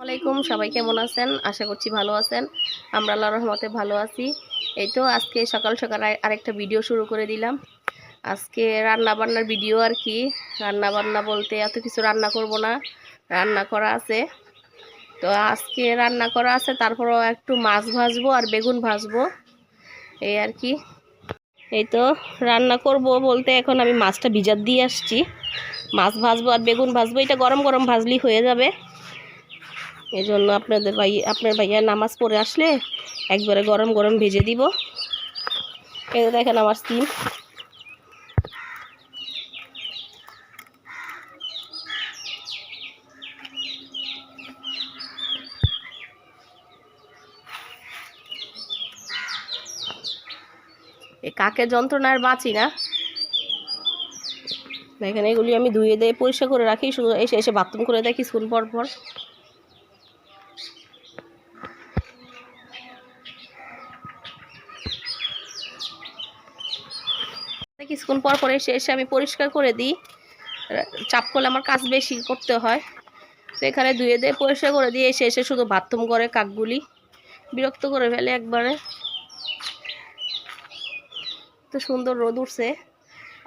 ওয়ালাইকুম সবাই কেমন আছেন? আশা করছি ভালো আছেন। আমরা আল্লাহ রহমতে ভালো আছি। এই তো আজকে সকাল সকাল আরে- আরেকটা ভিডিও শুরু করে দিলাম। আজকে রান্না বান্নার ভিডিও আর কি। রান্না বান্না বলতে এত কিছু রান্না করব না। রান্না করা আছে। তো আজকে রান্না করা আছে, তারপরও একটু মাছ ভাজবো আর বেগুন ভাজবো। এই আর কি। এই তো রান্না করব বলতে এখন আমি মাছটা ভিজার দিয়ে আসছি। মাছ ভাজবো আর বেগুন ভাজবো, এটা গরম গরম ভাজলেই হয়ে যাবে। এই জন্য আপনাদের ভাই, আপনার ভাইয়া নামাজ পড়ে আসলে একবারে গরম গরম ভেজে দিব। এই দেখেন আমার এই কাকের যন্ত্রণার বাঁচি না? দেখেন এগুলি আমি ধুয়ে দিয়ে পরিষ্কার করে রাখি, শুধু এসে এসে বাথরুম করে দেখি স্কুল পর পর। কিছুক্ষণ পর পরে এসে এসে আমি পরিষ্কার করে দিই। চাপ করলে আমার কাজ বেশি করতে হয়। তো এখানে ধুয়ে দিয়ে পরিষ্কার করে দিয়ে এসে এসে শুধু বাথরুম করে কাকগুলি বিরক্ত করে ফেলে একবারে। তো সুন্দর রোদ উঠছে।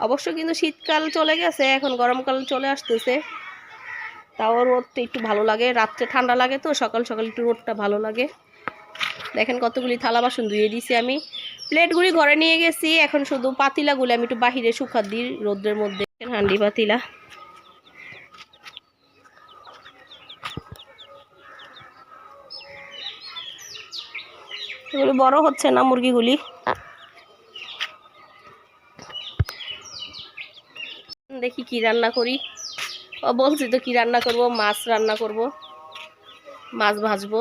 অবশ্য কিন্তু শীতকাল চলে গেছে, এখন গরমকাল চলে আসতেছে। তাও রোদটা একটু ভালো লাগে, রাত্রে ঠান্ডা লাগে তো, সকাল সকাল একটু রোদটা ভালো লাগে। দেখেন কতগুলি থালা বাসন ধুয়ে দিয়েছি আমি। প্লেটগুলি ঘরে নিয়ে গেছি, এখন শুধু পাতিলাগুলো আমি একটু বাহিরে শুকা দিই রোদ্রের মধ্যে। হান্ডি পাতিলা। এগুলি বড় হচ্ছে না মুরগিগুলি? দেখি কি রান্না করি। ও বলছি তো কি রান্না করব? মাছ রান্না করব। মাছ ভাজবো।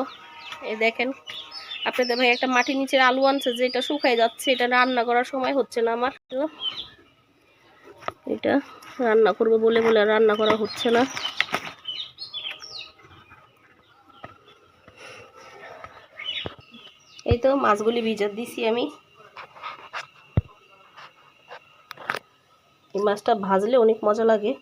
এই দেখেন আপনাদের ভাই একটা মাটির নিচের আলু আনছে যে এটা শুকাই যাচ্ছে, এটা রান্না করার সময় হচ্ছে না আমার। তো এটা রান্না করব বলে বলে রান্না করা হচ্ছে না। এই তো মাছগুলি ভিজার দিছি আমি। এই মাছটা ভাজলে অনেক মজা লাগে।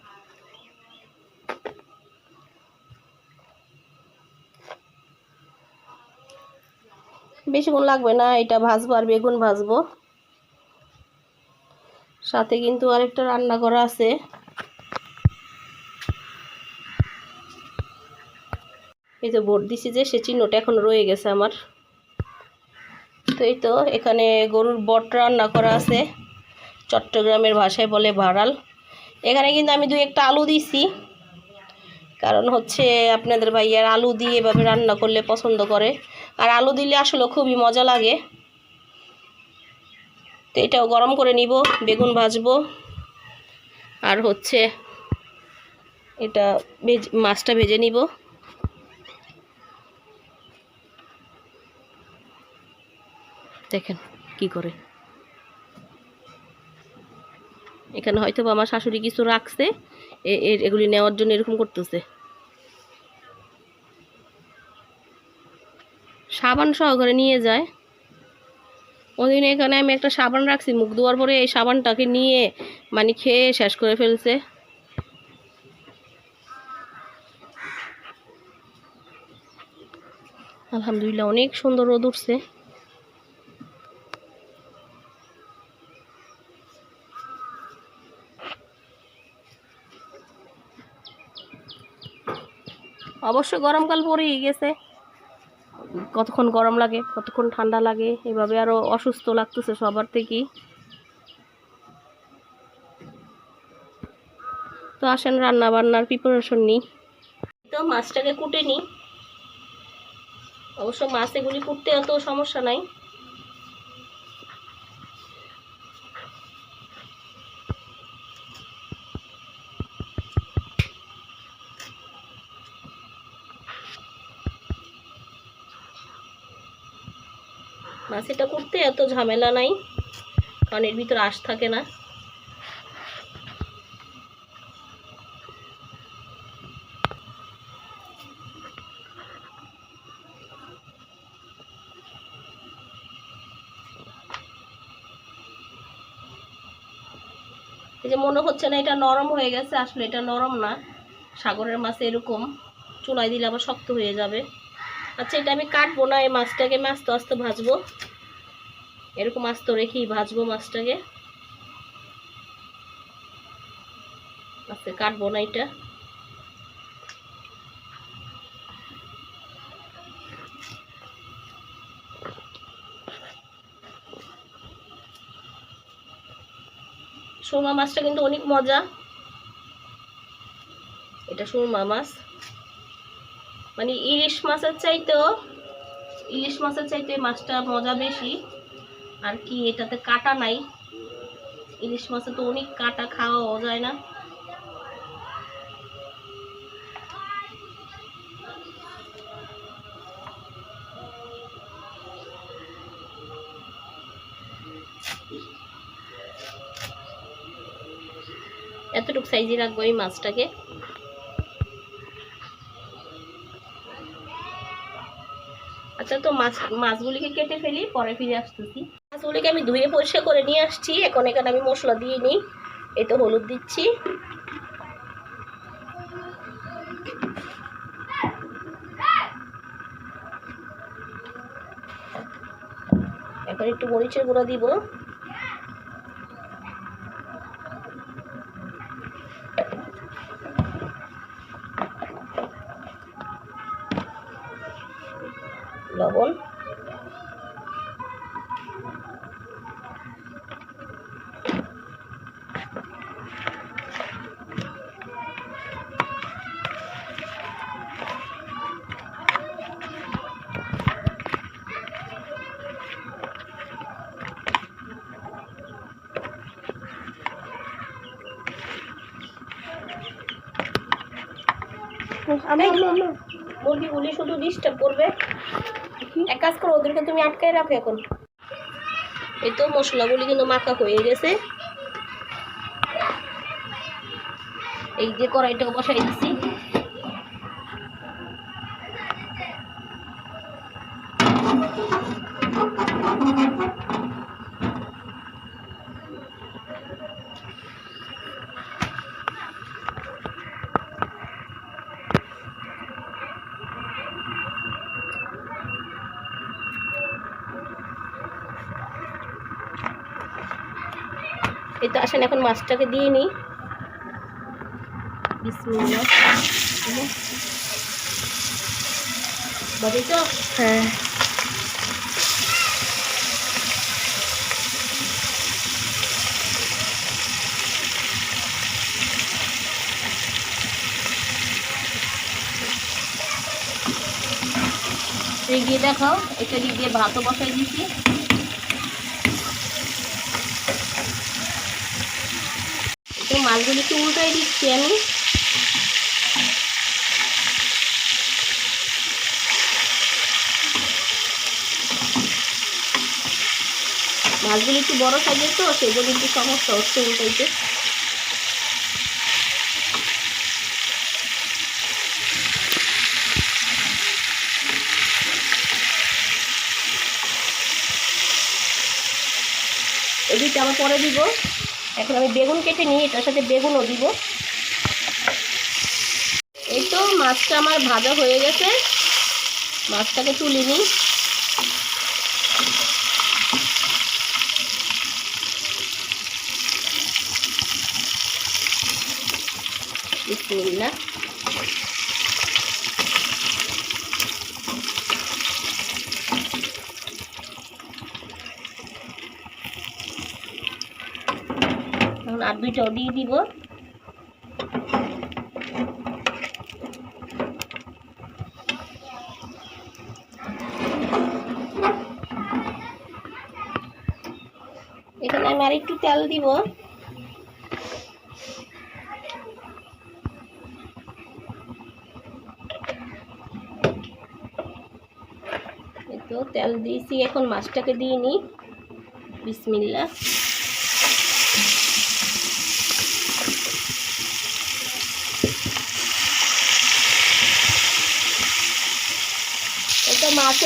বেশিক্ষণ লাগবে না, এটা ভাজবো আর বেগুন ভাজবো। সাথে কিন্তু আরেকটা রান্না করা আছে। এই তো ভোট দিছি যে, সে চিহ্নটা এখন রয়ে গেছে আমার। তো এই তো, এখানে গরুর বট রান্না করা আছে। চট্টগ্রামের ভাষায় বলে ভাড়াল। এখানে কিন্তু আমি দুই একটা আলু দিছি। কারণ হচ্ছে আপনাদের ভাইয়ার আলু দিয়ে এভাবে রান্না করলে পছন্দ করে। আর আলু দিলে আসলে খুবই মজা লাগে। তো এটাও গরম করে নিব, বেগুন ভাজবো। আর হচ্ছে এটা ভেজ, মাছটা ভেজে নিব। দেখেন কি করে। এখানে হয়তো আমার শাশুড়ি কিছু রাখছে এগুলি নেওয়ার জন্য এরকম করতেছে। সাবান সহকারে নিয়ে যায়। ওদিন এখানে আমি একটা সাবান রাখছি, মুখ ধোয়ার পরে এই সাবানটাকে নিয়ে মানে খেয়ে শেষ করে ফেলছে। আলহামদুলিল্লাহ অনেক সুন্দর রোদ উঠছে। অবশ্য গরমকাল পরেই গেছে। কতক্ষণ গরম লাগে, কতক্ষণ ঠান্ডা লাগে, এভাবে আরও অসুস্থ লাগতেছে সবার থেকেই। তো আসেন রান্না বান্নার প্রিপারেশন নিই। তো মাছটাকে কুটে নিই। অবশ্য মাছ এগুলি কুটতে অত সমস্যা নাই। মাছ এটা করতে এত ঝামেলা নাই, কারণ এর ভিতরে আঁশ থাকে না। এই যে মনে হচ্ছে না এটা নরম হয়ে গেছে, আসলে এটা নরম না। সাগরের মাছ এরকম, চুলায় দিলে আবার শক্ত হয়ে যাবে। আচ্ছা এটা আমি কাটবো না, এই মাছটাকে আমি আস্তে আস্তে ভাজবো। এরকম আস্ত রেখেই ভাজবো মাছটাকে। আজকে কাটবো না এটা। সুরমা মাছটা কিন্তু অনেক মজা। এটা সুরমা মাছ। মানে ইলিশ মাছের চাইতেও, ইলিশ মাছের চাইতে মাছটা মজা বেশি। আর কি, এটাতে কাটা নাই। ইলিশ মাছে তো অনেক কাটা খাওয়াও যায় না। এতটুকু সাইজে রাখব এই মাছটাকে। আচ্ছা তো মাছ, মাছগুলিকে কেটে ফেলি, পরে ফিরে আসতেছি। মাছগুলিকে আমি ধুয়ে পরিষ্কার করে নিয়ে আসছি। এখন এখানে আমি মশলা দিয়ে নিই। এই তো হলুদ দিচ্ছি। এখন একটু মরিচের গুঁড়া দিব। লবণ। মুরগিগুলি শুধু ডিস্টার্ব করবে। এক কাজ করো, ওদেরকে তুমি আটকে রাখো এখন। এই তো মশলাগুলি কিন্তু মাখা হয়ে গেছে। এই যে কড়াইটা বসাই দিছি। এই তো আসেন এখন মাছটাকে দিয়ে নিই। তো। হ্যাঁ। এই দিয়ে দেখাও এটা দিয়ে ভাতও বসাই দিছি মাছগুলি একটু উল্টাই দিচ্ছি আমি। মাছগুলি একটু বড় সাইজের তো জন্য একটু সমস্যা হচ্ছে উল্টাইতে। এদিকে আবার পরে দিব। এখন আমি বেগুন কেটে নিই এটার সাথে বেগুনও দিব। এই তো মাছটা আমার ভাজা হয়ে গেছে। মাছটাকে তুলে নিই। দুইটাও দিয়ে দিব। এখানে আমি আর একটু তেল দিব। তেল দিয়েছি, এখন মাছটাকে দিয়ে নিই। বিসমিল্লা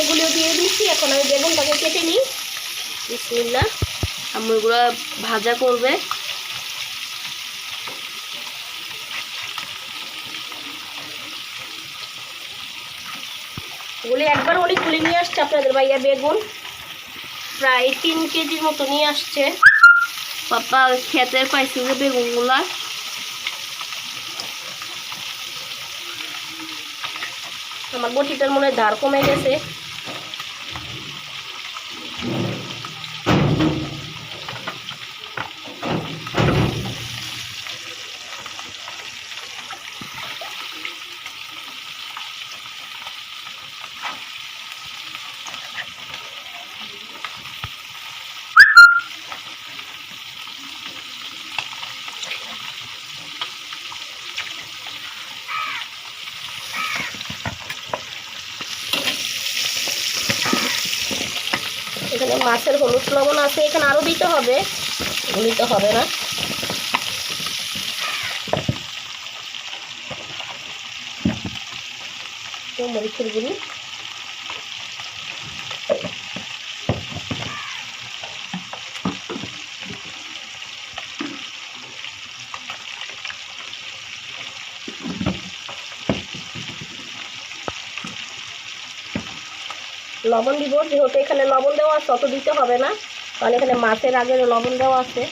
এগুলো দিয়ে দিচ্ছি এখন আমি বেগুনটাকে কেটে নিই। বিসমিল্লা আমুলগুলো ভাজা করবে। গুলি একবার অনেকগুলি নিয়ে আসছে আপনাদের ভাইয়া বেগুন। প্রায় তিন কেজির মতো নিয়ে আসছে। পাপা খেতে পাইছে যে বেগুনগুলা। আমার বটিটার মনে ধার কমে গেছে এখানে মাছের হলুদ লবণ আছে, এখানে আরও দিতে হবে। এগুলি তো হবে না। মরিচের গুঁড়ি। লবণ দিব, যেহেতু এখানে লবণ দেওয়া অত দিতে হবে না। কারণ এখানে মাছের আগে লবণ দেওয়া আছে,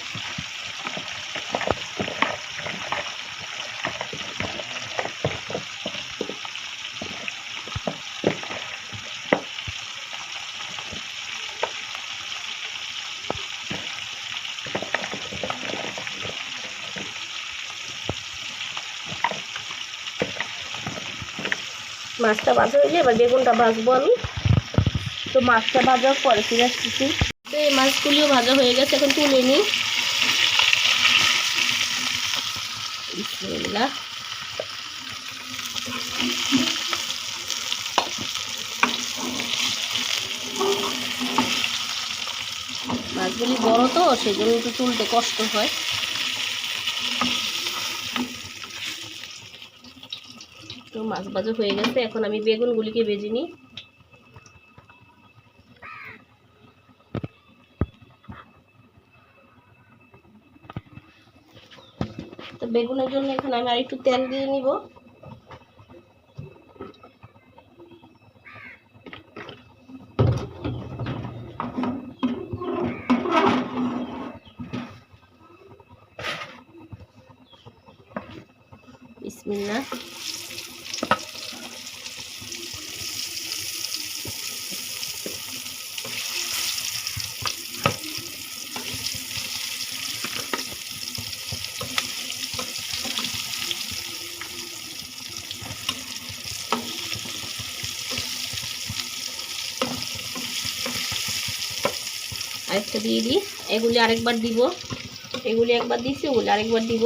মাছটা ভাজা হয়ে যায় এবার বেগুনটা ভাজবো আমি। তো মাছটা ভাজার পরে ফিরে আসতেছি। তো এই মাছগুলিও ভাজা হয়ে গেছে, এখন তুলে বিসমিল্লাহ। মাছগুলি বড় তো সেই জন্য একটু তুলতে কষ্ট হয়। তো মাছ ভাজা হয়ে গেছে, এখন আমি বেগুনগুলিকে বেজে নিই। বেগুনের জন্য এখানে আমি আর একটু তেল দিয়ে নিব বিসমিল্লাহ আরেকটা দিয়ে দিই। এগুলি আরেকবার দিব। এগুলি একবার দিচ্ছি ওগুলি আরেকবার দিব।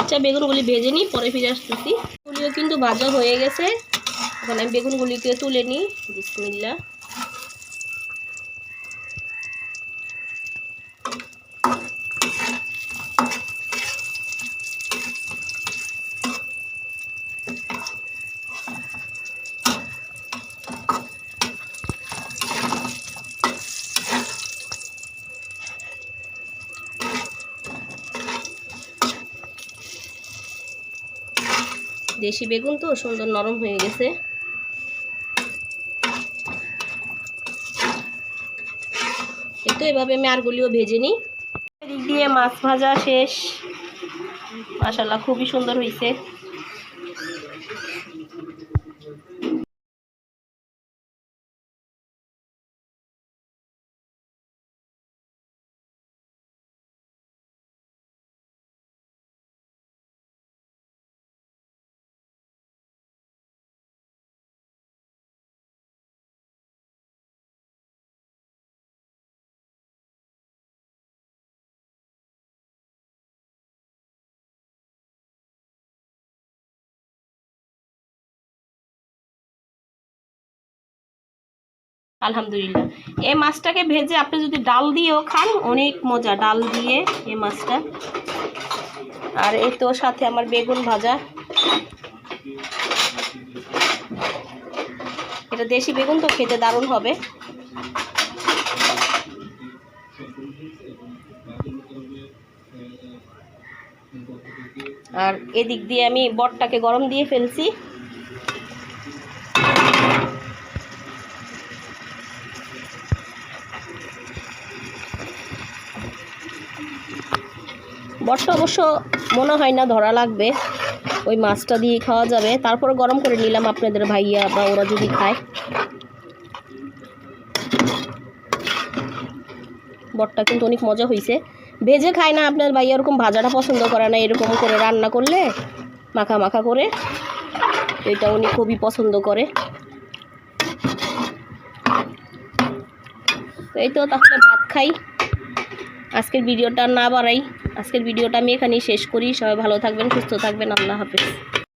আচ্ছা বেগুনগুলি ভেজে নিই, পরে ফিরে আসতেছি। এগুলিও কিন্তু ভাজা হয়ে গেছে। এখন আমি বেগুনগুলিকে তুলে নিই। বিসমিল্লা দেশি বেগুন তো, সুন্দর নরম হয়ে গেছে। তো এভাবে আমি আরগুলিও ভেজে নিই। দিয়ে মাছ ভাজা শেষ। মাসাল্লাহ খুবই সুন্দর হয়েছে আলহামদুলিল্লাহ। এই মাছটাকে ভেজে আপনি যদি ডাল দিয়েও খান, অনেক মজা। ডাল দিয়ে এই মাছটা। আর এই তো সাথে আমার বেগুন ভাজা। এটা দেশি বেগুন, তো খেতে দারুণ হবে। আর এদিক দিয়ে আমি বটটাকে গরম দিয়ে ফেলছি। বটটা অবশ্য মনে হয় না, ধরা লাগবে। ওই মাছটা দিয়ে খাওয়া যাবে। তারপরে গরম করে নিলাম আপনাদের ভাইয়া, বা ওরা যদি খায়। বটটা কিন্তু অনেক মজা হয়েছে ভেজে খায় না আপনার ভাইয়া এরকম ভাজাটা পছন্দ করে না, এরকম করে রান্না করলে, মাখা মাখা করে, এটা উনি খুবই পছন্দ করে। এই তো তাহলে ভাত খাই। আজকের ভিডিওটা না বাড়াই। আজকের ভিডিওটা আমি এখানেই শেষ করি। সবাই ভালো থাকবেন, সুস্থ থাকবেন। আল্লাহ হাফেজ।